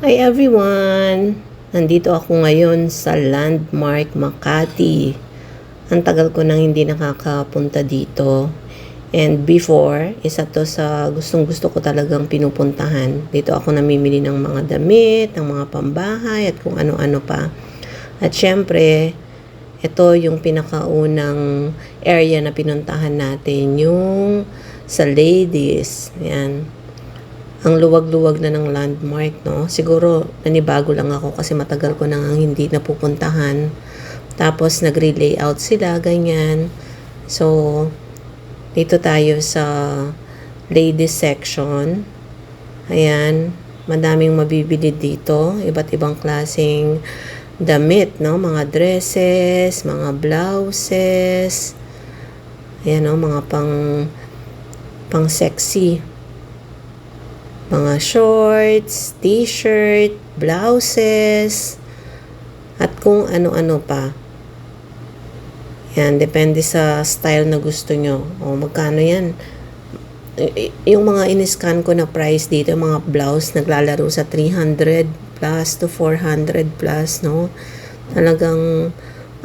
Hi everyone! Nandito ako ngayon sa Landmark Makati. Ang tagal ko nang hindi nakakapunta dito. And before, isa to sa gustong gusto ko talagang pinupuntahan. Dito ako namimili ng mga damit, ng mga pambahay at kung ano-ano pa. At syempre, ito yung pinakaunang area na pinuntahan natin, yung sa ladies. Yan ang luwag-luwag na ng landmark, no? Siguro, nanibago lang ako kasi matagal ko nang hindi napupuntahan. Tapos, nag-layout sila, ganyan. So, dito tayo sa ladies section. Ayan, madaming mabibili dito. Iba't ibang klaseng damit, no? Mga dresses, mga blouses. Ayan, no? Mga pang pang sexy mga shorts, t-shirt, blouses, at kung ano-ano pa. Yan, depende sa style na gusto nyo. O, magkano yan? Y- yung mga in-scan ko na price dito, mga blouse, naglalaro sa 300 plus to 400 plus, no? Talagang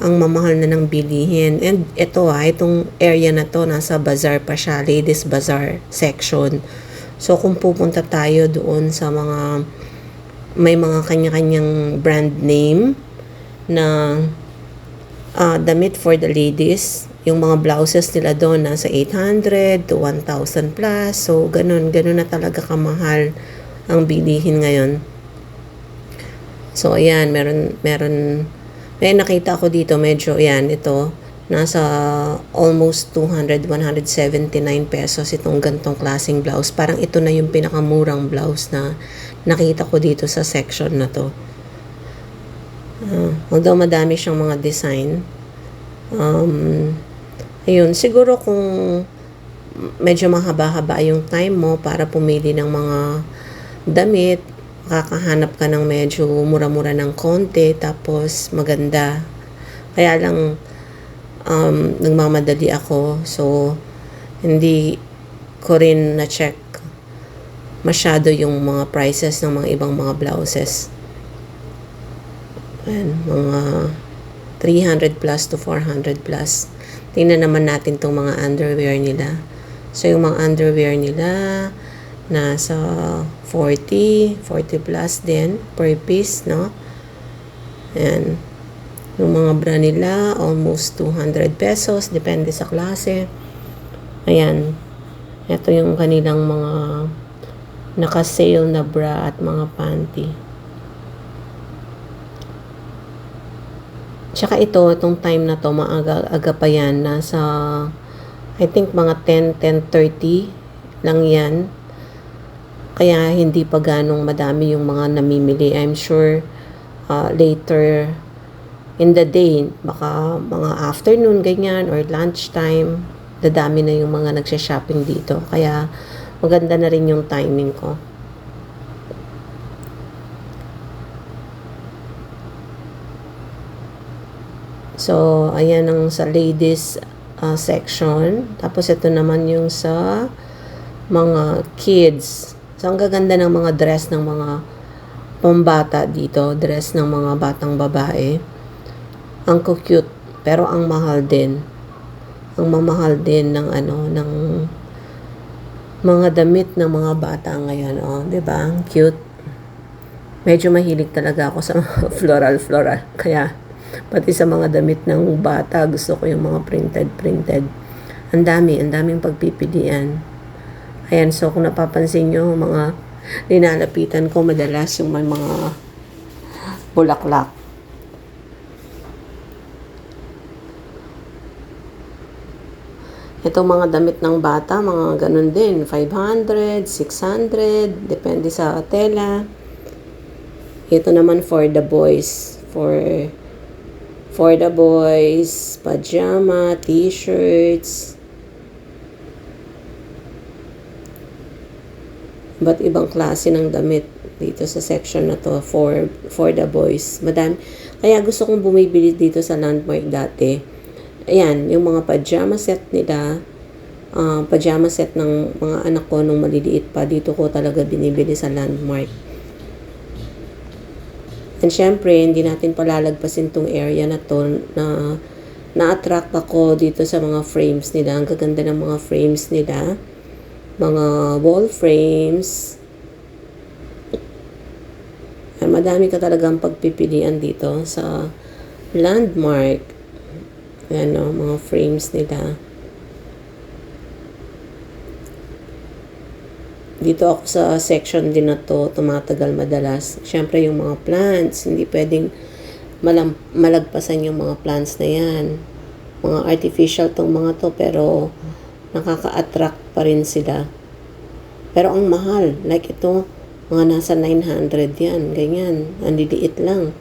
ang mamahal na ng bilihin. And ito ah, itong area na to, nasa bazaar pa siya, ladies bazaar section. So, kung pupunta tayo doon sa mga may mga kanya-kanyang brand name na uh, damit for the ladies, yung mga blouses nila doon nasa 800 to 1,000 plus. So, ganun, ganun na talaga kamahal ang bilihin ngayon. So, ayan, meron, meron, may nakita ko dito, medyo, ayan, ito, nasa almost 200, 179 pesos itong gantong klaseng blouse. Parang ito na yung pinakamurang blouse na nakita ko dito sa section na to. Uh, although madami siyang mga design. Um, ayun, siguro kung medyo mahaba-haba yung time mo para pumili ng mga damit, kakahanap ka ng medyo mura-mura ng konti, tapos maganda. Kaya lang, um, nagmamadali ako. So, hindi ko rin na-check masyado yung mga prices ng mga ibang mga blouses. Ayan, mga 300 plus to 400 plus. Tingnan naman natin tong mga underwear nila. So, yung mga underwear nila, nasa 40, 40 plus din per piece, no? Ayan. Yung mga bra nila, almost 200 pesos, depende sa klase. Ayan. Ito yung kanilang mga naka-sale na bra at mga panty. Tsaka ito, itong time na to, maaga-aga pa yan. Nasa, I think mga 10, 10.30 lang yan. Kaya hindi pa ganong madami yung mga namimili. I'm sure uh, later in the day, baka mga afternoon, ganyan, or lunchtime, dadami na yung mga nagsha-shopping dito. Kaya, maganda na rin yung timing ko. So, ayan ang sa ladies uh, section. Tapos, ito naman yung sa mga kids. So, ang gaganda ng mga dress ng mga pambata dito. Dress ng mga batang babae ang cute pero ang mahal din. Ang mamahal din ng ano ng mga damit ng mga bata ngayon oh 'di ba? Ang cute. Medyo mahilig talaga ako sa floral floral. Kaya pati sa mga damit ng bata gusto ko yung mga printed printed. Ang dami ang daming pagpipilian. Ayan so kung napapansin nyo mga linalapitan ko madalas yung may mga bulaklak Ito mga damit ng bata, mga ganun din. 500, 600, depende sa tela. Ito naman for the boys. For for the boys, pajama, t-shirts. Ba't ibang klase ng damit dito sa section na to for for the boys. Madami. Kaya gusto kong bumibili dito sa Landmark dati ayan, yung mga pajama set nila, uh, pajama set ng mga anak ko nung maliliit pa, dito ko talaga binibili sa landmark. And syempre, hindi natin palalagpasin tong area na to na na-attract ako dito sa mga frames nila. Ang gaganda ng mga frames nila. Mga wall frames. Ay, madami ka talagang pagpipilian dito sa landmark. Ayan o, mga frames nila. Dito ako sa section din na to, tumatagal madalas. Siyempre yung mga plants, hindi pwedeng malam- malagpasan yung mga plants na yan. Mga artificial tong mga to, pero nakaka-attract pa rin sila. Pero ang mahal, like ito, mga nasa 900 yan, ganyan. Ang liliit lang.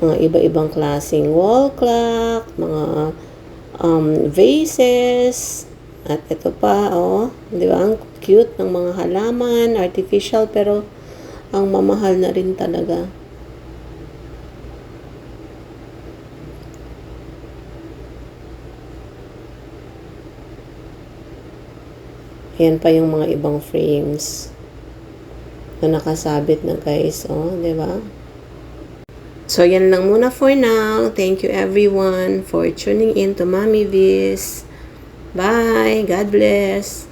Mga iba-ibang klaseng wall clock, mga um, vases, at ito pa, oh, di ba? Ang cute ng mga halaman, artificial, pero ang mamahal na rin talaga. Ayan pa yung mga ibang frames na nakasabit na guys, oh, di ba? So, yan lang muna for now. Thank you everyone for tuning in to Mommy Viz. Bye. God bless.